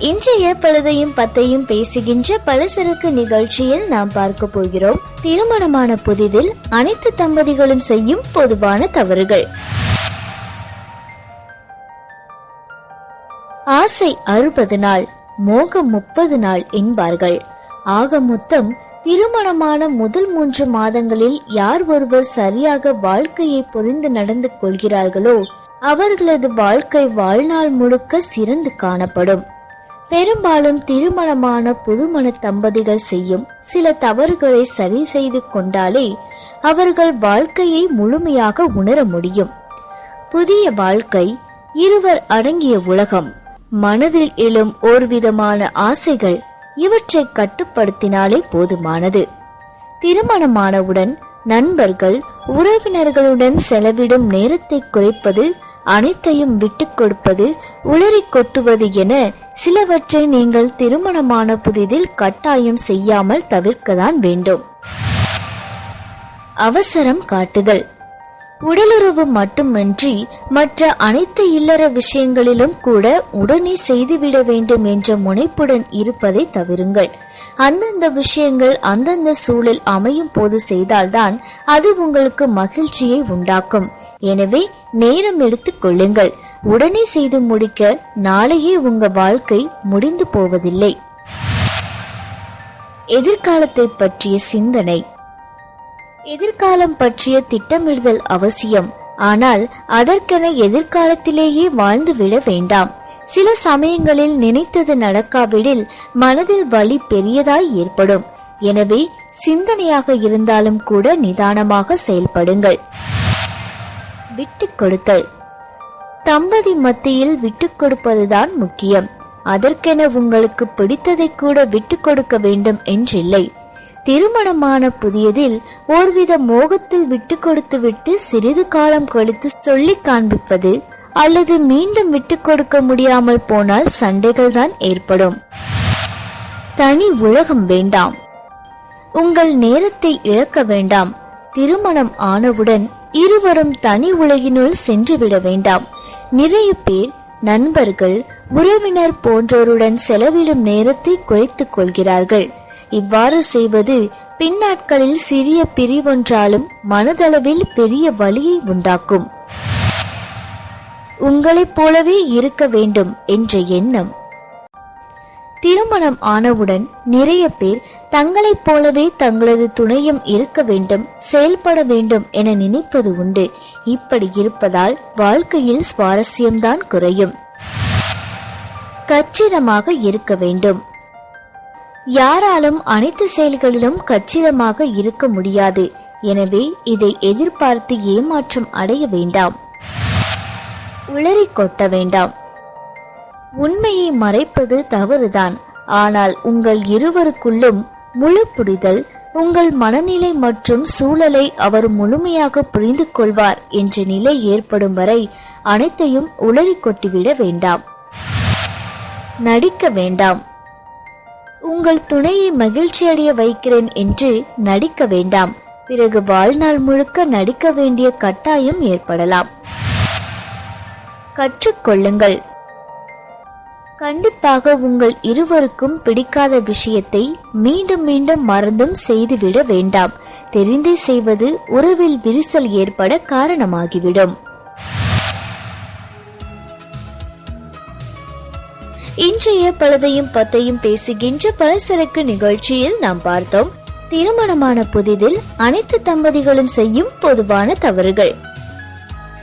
இன்றைய பழுதையும் பத்தையும் பேசுகின்ற பலசரக்கு நிகழ்ச்சியில் நாம் பார்க்க போகிறோம். திருமணமான புதிதில் அனைத்து தம்பதிகளும் செய்யும் பொதுவான தவறுகள். ஆசை அறுபது நாள் மோகம் முப்பது நாள் என்பார்கள். ஆக மொத்தம் திருமணமான முதல் மூன்று மாதங்களில் யார் ஒருவர் சரியாக வாழ்க்கையை புரிந்து நடந்து கொள்கிறார்களோ அவர்களது வாழ்க்கை வாழ்நாள் முழுக்க சிறந்து காணப்படும். பெரும்பாலும் திருமணமான புதுமண தம்பதிகள் செய்யும் சில தவறுகளை சரி செய்து கொண்டாலே அவர்கள் வாழ்க்கையை முழுமையாக உணர முடியும். புதிய வாழ்க்கை இருவர் அடங்கிய உலகம். மனதில் எழும் ஓர்விதமான ஆசைகள் இவற்றை கட்டுப்படுத்தினாலே போதுமானது. திருமணமானவுடன் நண்பர்கள் உறவினர்களுடன் செலவிடும் நேரத்தை குறைப்பது அனைத்தையும் விட்டு கொடுப்பது உளறி கொட்டுவது என சிலவற்றை நீங்கள் திருமணமான புதிதில் கட்டாயம் செய்யாமல் தவிர்க்கதான் வேண்டும். அவசரம் காட்டுதல். உடலுறவு மட்டுமின்றி மற்ற அனைத்து இல்லற விஷயங்களிலும் கூட உடனே செய்துவிட வேண்டும் என்ற முனைப்புடன் இருப்பதை தவிருங்கள். அந்தந்த விஷயங்கள் அந்தந்த சூழல் அமையும் போது செய்தால்தான் அது உங்களுக்கு மகிழ்ச்சியை உண்டாக்கும். எனவே நேரம் எடுத்துக் கொள்ளுங்கள். உடனே செய்து முடிக்க நாளையே உங்க வாழ்க்கை முடிந்து போவதில்லை. எதிர்காலத்தை பற்றிய சிந்தனை. எதிர்காலம் பற்றிய திட்டமிடுதல் அவசியம். ஆனால் அதற்கென எதிர்காலத்திலேயே வாழ்ந்து விட வேண்டாம். சில சமயங்களில் நினைத்தது நடக்காவிடில் மனதில் வலி பெரியதாய் ஏற்படும். எனவே சிந்தனையாக இருந்தாலும் கூட நிதானமாக செயல்படுங்கள். விட்டுக் கொடுத்தல். தம்பதி மத்தியில் விட்டு கொடுப்பதுதான் முக்கியம். அதற்கென உங்களுக்கு பிடித்ததை கூட விட்டு கொடுக்க வேண்டும் என்றில்லை. திருமணமான புதியதில் ஓர்வித மோகத்தில் விட்டு கொடுத்து விட்டு சிறிது காலம் கழித்து சொல்லி காண்பிப்பது அல்லது மீண்டும் விட்டு கொடுக்க முடியாமல் போனால் சண்டைகள் தான் ஏற்படும். தனி உலகம் வேண்டாம். உங்கள் நேரத்தை இழக்க வேண்டாம். திருமணம் ஆனவுடன் இருவரும் தனி உலகினுள் சென்று விட வேண்டாம். நிறைய பேர் நண்பர்கள் உறவினர் போன்றோருடன் செலவிடும் நேரத்தை குறைத்துக் கொள்கிறார்கள். இவ்வாறு செய்வது பின்னாட்களில் சிறிய பிரிவொன்றாலும் மனதளவில் பெரிய வழியை உண்டாக்கும். உங்களைப் போலவே இருக்க வேண்டும் என்ற எண்ணம். திருமணம் ஆனவுடன் நிறைய பேர் தங்களைப் போலவே தங்களது துணையும் இருக்க வேண்டும் செயல்பட வேண்டும் என நினைப்பது உண்டு. இப்படி இருப்பதால் வாழ்க்கையில் சுவாரஸ்யம்தான் குறையும். கச்சிதமாக இருக்க வேண்டும். யாராலும் அனைத்து செயல்களிலும் கச்சிதமாக இருக்க முடியாது. எனவே இதை எதிர்பார்த்து ஏமாற்றம் அடைய வேண்டாம். உளறி கொட்ட வேண்டாம். உண்மையை மறைப்பது தவறுதான். ஆனால் உங்கள் இருவருக்குள்ளும் முழு புரிதல் உங்கள் மனநிலை மற்றும் சூழலை அவர் முழுமையாக புரிந்து கொள்வார் என்ற நிலை ஏற்படும் வரை அனைத்தையும் உளறி கொட்டிவிட வேண்டாம். நடிக்க வேண்டாம். உங்கள் துணையை மகிழ்ச்சியடைய வைக்கிறேன் என்று நடிக்க வேண்டாம். பிறகு வாழ்நாள் முழுக்க நடிக்க வேண்டிய கட்டாயம் ஏற்படலாம். கற்றுக்கொள்ளுங்கள் கண்டிப்பாக உங்கள் இருவருக்கும் பிடிக்காத விஷயத்தை மீண்டும் மீண்டும் மறந்தும் செய்துவிட வேண்டாம். தெரிந்தே செய்வது உறவில் விரிசல் ஏற்பட காரணமாகிவிடும். இன்றைய பழதையும் பத்தையும் பேசுகின்ற பலசரக்கு நிகழ்ச்சியில் நாம் பார்த்தோம். திருமணமான புதிதில் அனைத்து தம்பதிகளும் செய்யும் பொதுவான தவறுகள்.